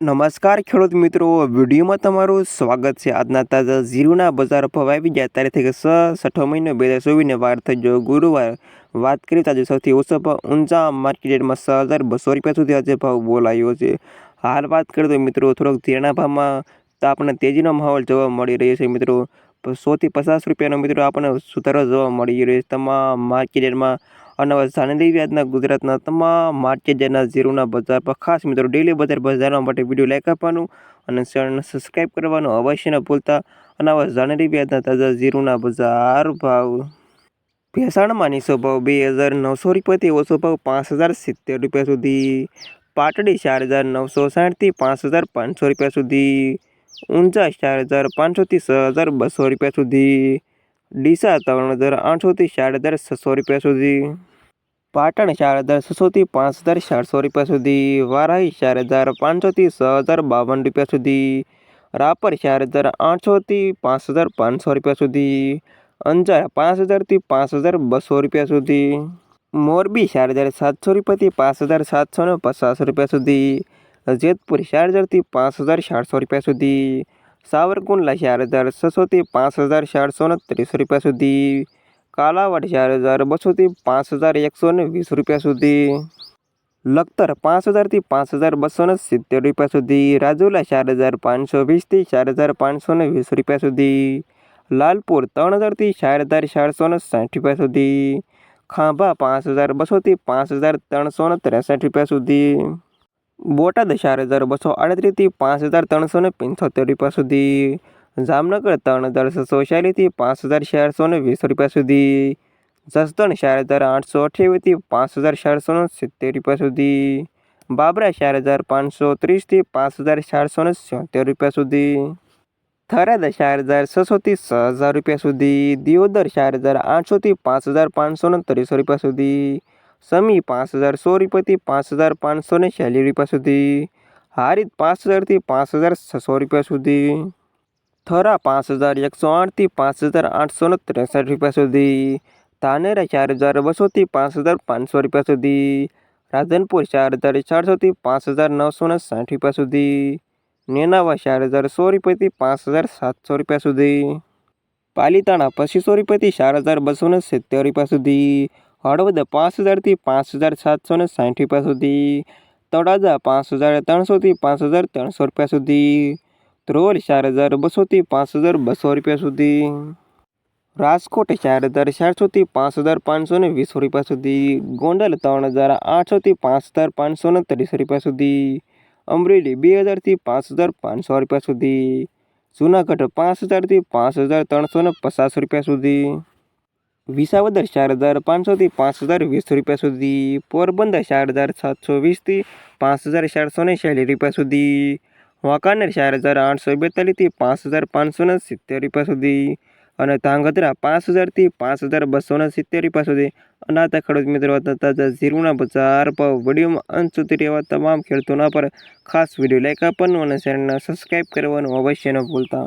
નમસ્કાર ખેડૂત મિત્રો, વિડીયોમાં તમારું સ્વાગત છે. આજના તાજા ઝીરુના બજાર ભાવ આવી ગયા. તારીખ સ છઠ્ઠો મહિનો બે હજાર ચોવીસને વાર થઈ ગયો ગુરુવાર વાત કરીએ આજે સૌથી ઓછો ભાવ ઊંચા માર્કેટ રેટમાં છ હજાર બસો રૂપિયા સુધી આજે ભાવ બોલાયો છે. હાલ વાત કરીએ તો મિત્રો, થોડોક ઝીણા ભાવમાં તો આપણને તેજીનો માહોલ જોવા મળી રહ્યો છે. મિત્રો સોથી પચાસ રૂપિયાનો મિત્રો આપણને સુધારો જોવા મળી રહ્યો છે. તમામ માર્કેટ અને જાણી વ્યાજના ગુજરાતના તમામ માર્કેટ જેના ઝીરોના બજાર પર ખાસ મિત્રો ડેલી બજાર જાણવા માટે વીડિયો લાઈક આપવાનું અને ચેનલને સબસ્ક્રાઈબ કરવાનું અવશ્ય ન ભૂલતા. અને હવે જાણી વ્યાજના તાજા ઝીરોના બજાર ભાવ. ભેસાણમાં નીચો ભાવ બે હજાર નવસો રૂપિયાથી ઓછો ભાવ પાંચ હજાર સિત્તેર રૂપિયા સુધી. પાટડી ચાર હજાર નવસો સાઠથી પાંચ હજાર પાંચસો રૂપિયા સુધી. ઊંઝા ચાર હજાર પાંચસોથી છ હજાર બસો રૂપિયા સુધી. ડીસા ત્રણ હજાર આઠસોથી ચાર હજાર છસો રૂપિયા સુધી, પાટણ ચાર હજાર છસોથી પાંચ હજાર ચારસો રૂપિયા સુધી, વારાહી ચાર હજાર પાંચસોથી છ હજાર બાવન રૂપિયા સુધી, રાપર ચાર હજાર આઠસોથી પાંચ હજાર પાંચસો રૂપિયા સુધી, અંજાર પાંચ હજારથી પાંચ હજાર બસો રૂપિયા સુધી, મોરબી ચાર હજાર સાતસો રૂપિયાથી પાંચ હજાર સાતસો ને પચાસ રૂપિયા સુધી, જેતપુર ચાર હજારથી પાંચ હજાર ચારસો રૂપિયા સુધી સાવરકુંડલા ચાર હજાર છસોથી પાંચ હજાર ચારસો ને ત્રીસ રૂપિયા સુધી. કાલાવાડ ચાર હજાર બસોથી પાંચ હજાર એકસો ને વીસ રૂપિયા સુધી. લખતર પાંચ હજારથી પાંચ હજાર બસો ને સિત્તેર રૂપિયા સુધી. રાજુલા ચાર હજાર પાંચસો વીસથી ચાર હજાર પાંચસો ને વીસ રૂપિયા સુધી. લાલપુર ત્રણ હજારથી ચાર હજાર ચારસો ને સાઠ રૂપિયા સુધી. ખાંભા પાંચ હજાર બસોથી પાંચ હજાર ત્રણસો ને ત્રેસઠ રૂપિયા સુધી. બોટાદ ચાર હજાર બસો આડત્રીસથી પાંચ હજાર ત્રણસો ને પંચોતેર રૂપિયા સુધી. જામનગર ત્રણ હજાર છસો ચાલીસથી પાંચ હજાર ચારસો ને વીસ રૂપિયા સુધી. જસદણ ચાર હજાર આઠસો અઠ્યાવીસથી પાંચ હજાર ચારસો ને સિત્તેર રૂપિયા સુધી. બાબરા ચાર હજાર પાંચસો ત્રીસથી પાંચ હજાર ચારસો ને સિત્તેર રૂપિયા સુધી. થરાદ ચાર હજાર છસોથી છ હજાર રૂપિયા સુધી. દિયોદર ચાર હજાર આઠસોથી પાંચ હજાર પાંચસો ને ત્રીસો રૂપિયા સુધી. સમી પાંચ હજાર સો રૂપિયાથી પાંચ હજાર પાંચસો ને છેલ્લી રૂપિયા સુધી. હારીત પાંચ હજારથી પાંચ હજાર છસો રૂપિયા સુધી. થરા પાંચ હજાર એકસો આઠથી પાંચ હજાર આઠસો ને ત્રેસઠ રૂપિયા સુધી. ધાનેરા ચાર હજાર બસોથી પાંચ હજાર પાંચસો રૂપિયા સુધી. રાધનપુર ચાર હજાર ચારસોથી પાંચ હજાર નવસો ને સાઠ રૂપિયા સુધી. નેનાવા ચાર હજાર સો રૂપિયાથી પાંચ હજાર સાતસો રૂપિયા સુધી. પાલીતાણા પચીસો રૂપિયાથી ચાર હજાર બસો ને સિત્તેર રૂપિયા સુધી. હળવદ પાંચ હજારથી પાંચ હજાર સાતસો ને સાઠ રૂપિયા સુધી, તળાજા પાંચ હજાર ત્રણસોથી પાંચ હજાર ત્રણસો રૂપિયા સુધી, ધ્રોલ ચાર હજાર બસોથી પાંચ હજાર બસો રૂપિયા સુધી, રાજકોટ ચાર હજાર ચારસોથી પાંચ હજાર પાંચસો ને વીસ રૂપિયા સુધી, ગોંડલ ત્રણ હજાર આઠસોથી પાંચ હજાર પાંચસો ને ત્રીસ રૂપિયા સુધી, અમરેલી બે હજારથી પાંચ હજાર પાંચસો રૂપિયા સુધી, જુનાગઢ પાંચ હજારથી પાંચ હજાર ત્રણસો ને પચાસ રૂપિયા સુધી વિસાવદર ચાર હજાર પાંચસોથી પાંચ હજાર વીસ રૂપિયા સુધી, પોરબંદર ચાર હજાર સાતસો વીસથી પાંચ હજાર ચારસો ને ચાલીસ રૂપિયા સુધી, વાંકાનેર ચાર હજાર આઠસો બેતાલીસથી પાંચ હજાર પાંચસો ને સિત્તેર રૂપિયા સુધી અને ધાંગધ્રા પાંચ હજારથી પાંચ હજાર બસો ને સિત્તેર રૂપિયા સુધી. અનાતા ખેડૂત મિત્રો તાજા ઝીરુના બજાર પર વિડીયોમાં અંત સુધી રહેવા તમામ ખેડૂતોના પર ખાસ વીડિયો લાઇક આપવાનું અને ચેનલને સબસ્ક્રાઈબ કરવાનું અવશ્ય ન ભૂલતા.